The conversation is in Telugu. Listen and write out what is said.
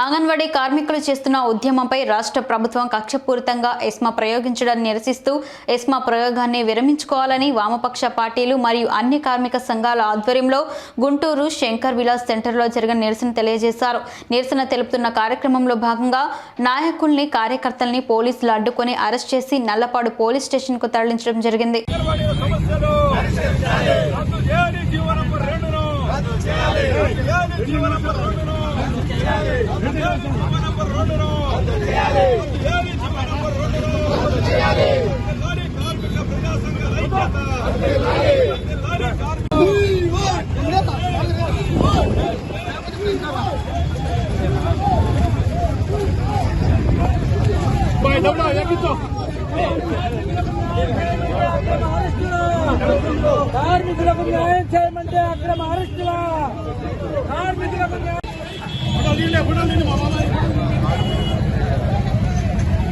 అంగన్వాడీ కార్మికులు చేస్తున్న ఉద్యమంపై రాష్ట్ర ప్రభుత్వం కక్షపూరితంగా ఎస్మా ప్రయోగించడాన్ని నిరసిస్తూ ఎస్మా ప్రయోగాన్ని విరమించుకోవాలని వామపక్ష పార్టీలు మరియు అన్ని కార్మిక సంఘాల ఆధ్వర్యంలో గుంటూరు శంకర్ విలాస్ సెంటర్లో జరిగిన నిరసన తెలియజేశారు. నిరసన తెలుపుతున్న కార్యక్రమంలో భాగంగా నాయకుల్ని కార్యకర్తల్ని పోలీసులు అడ్డుకొని అరెస్ట్ చేసి నల్లపాడు పోలీస్ స్టేషన్కు తరలించడం జరిగింది. రద్దు కార్మికులకు న్యాయం చేయమంటే అక్రమ అరెస్టులా? కార్మికులకు న్యాయం ఫోటోలు తీయండి, ఫోటోలు తీయండి, మా మామ.